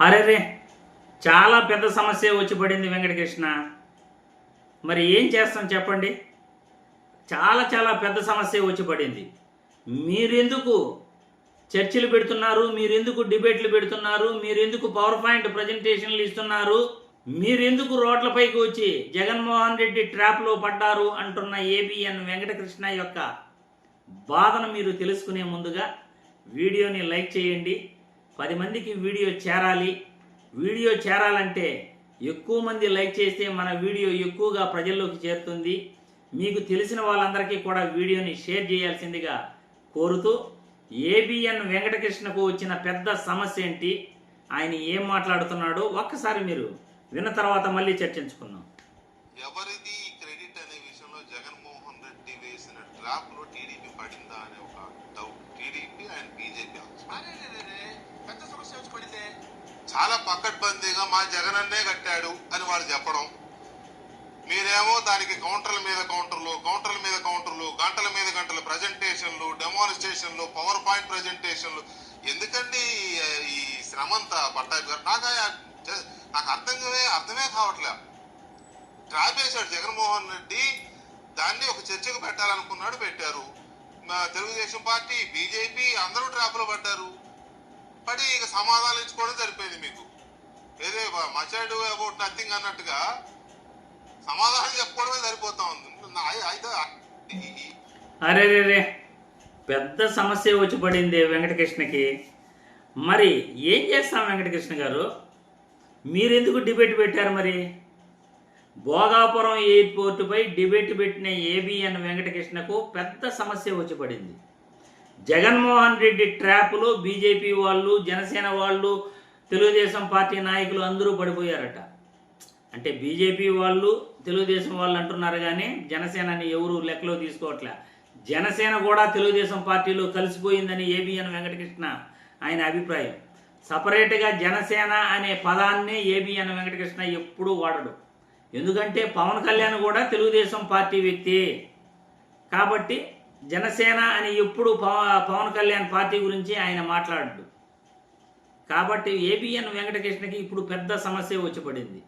అరే చాలా పెద్ద సమస్య వచ్చి పడింది వెంకటకృష్ణ. మరి ఏం చేస్తాం చెప్పండి? చాలా చాలా పెద్ద సమస్య వచ్చి పడింది. మీరెందుకు చర్చలు పెడుతున్నారు? మీరెందుకు డిబేట్లు పెడుతున్నారు? మీరెందుకు పవర్ పాయింట్ ప్రజెంటేషన్లు ఇస్తున్నారు? మీరెందుకు రోడ్లపైకి వచ్చి జగన్మోహన్ రెడ్డి ట్రాప్లో పడ్డారు అంటున్న ఏబిఎన్ వెంకటకృష్ణ యొక్క బాధను మీరు తెలుసుకునే ముందుగా వీడియోని లైక్ చేయండి. పది మందికి వీడియో చేరాలి. వీడియో చేరాలంటే ఎక్కువ మంది లైక్ చేస్తే మన వీడియో ఎక్కువగా ప్రజల్లోకి చేరుతుంది. మీకు తెలిసిన వాళ్ళందరికీ కూడా వీడియోని షేర్ చేయాల్సిందిగా కోరుతూ ఏబిఎన్ వెంకటకృష్ణకు వచ్చిన పెద్ద సమస్య ఏంటి? ఆయన ఏం మాట్లాడుతున్నాడో ఒక్కసారి మీరు విన్న తర్వాత మళ్ళీ చర్చించుకుందాం. ఎవరిది క్రెడిట్ అనే విషయంలో జగన్మోహన్ రెడ్డి వేసిన డ్రాప్లో టీడీపీ పడిందా అనే ఒక డౌట్. టీడీపీ అండ్ బీజేపీ పెద్ద సమస్య వచ్చి పడితే చాలా పక్కడ్బందీగా మా జగనన్నే కట్టాడు అని వాళ్ళు చెప్పడం. మీరేమో దానికి కౌంటర్ల మీద కౌంటర్లు కౌంటర్ల మీద కౌంటర్లు గంటల మీద గంటలు ప్రజెంటేషన్లు డెమాన్స్ట్రేషన్లు పవర్ పాయింట్ ప్రజెంటేషన్లు. ఎందుకండి ఈ- ఈ శ్రమంతా? పట్టాభి గారు నాకు నాకు అర్థమే అర్థమే కావట్లే. ట్రాప్ వేశాడు జగన్మోహన్ రెడ్డి. దాన్ని ఒక చర్చకు పెట్టాలనుకున్నాడు పెట్టారు. తెలుగుదేశం పార్టీ బీజేపీ అందరూ ట్రాప్లో పడ్డారు. పడి ఇక సమాధానం ఇచ్చుకోవడం సరిపోయింది మీకు. ఏదే మచాడు అబౌట్ నథింగ్ అన్నట్టుగా సమాధానం చెప్పుకోవడమే సరిపోతా ఉంది. అరే రే రే. పెద్ద సమస్య వచ్చి పడింది వెంకటకృష్ణకి. మరి ఏం చేస్తాం వెంకటకృష్ణ గారు? మీరెందుకు డిబేట్ పెట్టారు మరి? భోగాపురం ఎయిర్పోర్టుపై డిబేట్ పెట్టిన ఏబిఎన్ వెంకటకృష్ణకు పెద్ద సమస్య వచ్చి పడింది. జగన్మోహన్ రెడ్డి ట్రాప్లో బీజేపీ వాళ్ళు జనసేన వాళ్ళు తెలుగుదేశం పార్టీ నాయకులు అందరూ పడిపోయారట. అంటే బీజేపీ వాళ్ళు తెలుగుదేశం వాళ్ళు అంటున్నారు కానీ జనసేనని ఎవరు లెక్కలో తీసుకోవట్లే. జనసేన కూడా తెలుగుదేశం పార్టీలో కలిసిపోయిందని ఏబిఎన్ వెంకటకృష్ణ ఆయన అభిప్రాయం. సపరేట్గా జనసేన అనే పదాన్ని ఏబిఎన్ వెంకటకృష్ణ ఎప్పుడూ వాడడు. ఎందుకంటే పవన్ కళ్యాణ్ కూడా తెలుగుదేశం పార్టీ వ్యక్తి. కాబట్టి జనసేన అని ఎప్పుడు పవ- పవన్ కళ్యాణ్ పార్టీ గురించి ఆయన మాట్లాడడు. కాబట్టి ఏబిఎన్ వెంకటకృష్ణకి ఇప్పుడు పెద్ద సమస్య వచ్చి పడింది.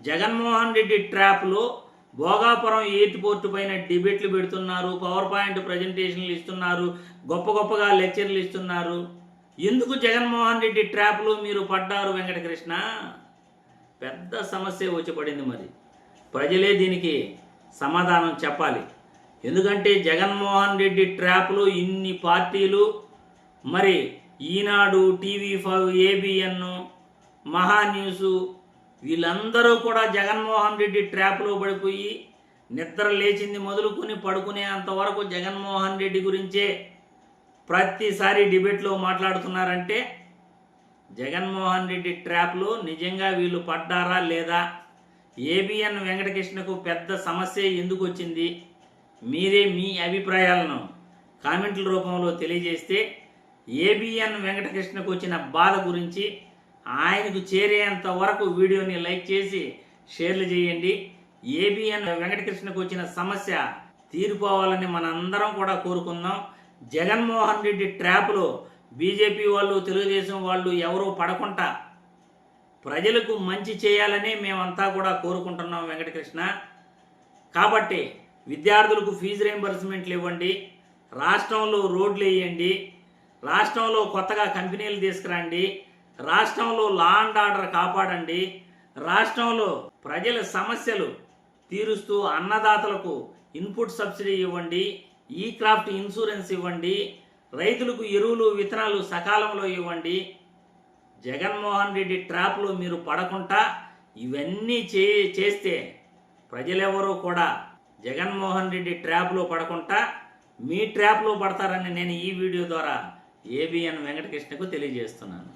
జగన్మోహన్ రెడ్డి ట్రాప్లో భోగాపురం ఎయిర్పోర్ట్ పైన డిబేట్లు పెడుతున్నారు పవర్ పాయింట్ ప్రజెంటేషన్లు ఇస్తున్నారు గొప్ప గొప్పగా లెక్చర్లు ఇస్తున్నారు. ఎందుకు జగన్మోహన్ రెడ్డి ట్రాప్లో మీరు పడ్డారు వెంకటకృష్ణ? పెద్ద సమస్య వచ్చి పడింది మరి. ప్రజలే దీనికి సమాధానం చెప్పాలి. ఎందుకంటే జగన్మోహన్ రెడ్డి ట్రాప్లు ఇన్ని పార్టీలు మరి Eenadu TV five ABN Maha news వీళ్ళందరూ కూడా జగన్మోహన్ రెడ్డి ట్రాప్లో పడిపోయి నిద్ర లేచింది మొదలుకొని పడుకునే అంతవరకు జగన్మోహన్ రెడ్డి గురించే ప్రతిసారి డిబేట్లో మాట్లాడుతున్నారంటే జగన్మోహన్ రెడ్డి ట్రాప్లో నిజంగా వీళ్ళు పడ్డారా లేదా? ఏబిఎన్ వెంకటకృష్ణకు పెద్ద సమస్య ఎందుకు వచ్చింది? మీరే మీ అభిప్రాయాలను కామెంట్ల రూపంలో తెలియజేస్తే ఏబిఎన్ వెంకటకృష్ణకు వచ్చిన బాధ గురించి ఆయనకు చేరేంత వరకు వీడియోని లైక్ చేసి షేర్లు చేయండి. ఏబిఎన్ వెంకటకృష్ణకు వచ్చిన సమస్య తీరిపోవాలని మనందరం కూడా కోరుకుందాం. జగన్మోహన్ రెడ్డి ట్రాప్లో బీజేపీ వాళ్ళు తెలుగుదేశం వాళ్ళు ఎవరూ పడకుండా ప్రజలకు మంచి చేయాలని మేమంతా కూడా కోరుకుంటున్నాం వెంకటకృష్ణ. కాబట్టి విద్యార్థులకు ఫీజు రీంబర్స్మెంట్లు ఇవ్వండి. రాష్ట్రంలో రోడ్లు వేయండి. రాష్ట్రంలో కొత్తగా కంపెనీలు తీసుకురండి. రాష్ట్రంలో లా అండ్ ఆర్డర్ కాపాడండి. రాష్ట్రంలో ప్రజల సమస్యలు తీరుస్తూ అన్నదాతలకు ఇన్పుట్ సబ్సిడీ ఇవ్వండి. ఈ క్రాఫ్ట్ ఇన్సూరెన్స్ ఇవ్వండి. రైతులకు ఎరువులు విత్తనాలు సకాలంలో ఇవ్వండి. జగన్మోహన్ రెడ్డి ట్రాప్లో మీరు పడకుండా ఇవన్నీ చే చేస్తే ప్రజలెవరూ కూడా జగన్మోహన్ రెడ్డి ట్రాప్లో పడకుండా మీ ట్రాప్లో పడతారని నేను ఈ వీడియో ద్వారా ఏబిఎన్ వెంకటకృష్ణకు తెలియజేస్తున్నాను.